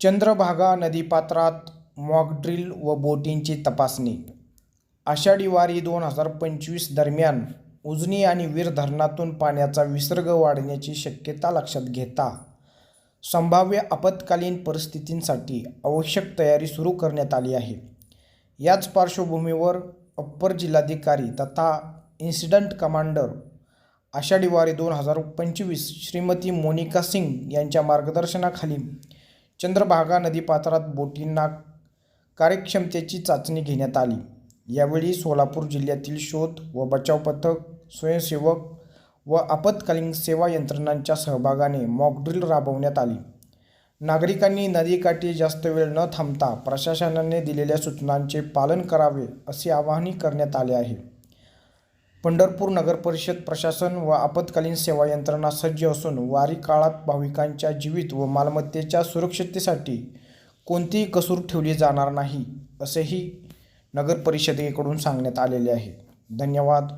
चंद्रभागा नदीपात्रात मॉकड्रिल व बोटींची तपासणी. आषाढी वारी दोन हजार पंचवीस दरम्यान उजनी आणि वीर धरणातून पाण्याचा विसर्ग वाढण्याची शक्यता लक्षात घेता संभाव्य आपत्कालीन परिस्थितींसाठी आवश्यक तयारी सुरू करण्यात आली आहे. याच पार्श्वभूमीवर अप्पर जिल्हाधिकारी तथा इन्सिडंट कमांडर आषाढी वारी दोन हजार पंचवीस श्रीमती मोनिका सिंग यांच्या मार्गदर्शनाखाली चंद्रभागा नदीपात्रात बोटींना कार्यक्षमतेची चाचणी घेण्यात आली. यावेळी सोलापूर जिल्ह्यातील शोध व बचाव पथक स्वयंसेवक व आपत्कालीन सेवा यंत्रणांच्या सहभागाने मॉकड्रिल राबवण्यात आली. नागरिकांनी नदीकाठी जास्त वेळ न थांबता प्रशासनाने दिलेल्या सूचनांचे पालन करावे असे आवाहनही करण्यात आले आहे. पंढरपूर नगर परिषद प्रशासन व आपत्कालीन सेवा यंत्रणा सज्ज असून वारी काळात भाविकांच्या जीवित व मालमत्तेच्या सुरक्षिततेसाठी कोणतीही कसूर ठेवली जाणार नाही असेही नगर परिषदेकडून सांगण्यात आलेले आहे. धन्यवाद.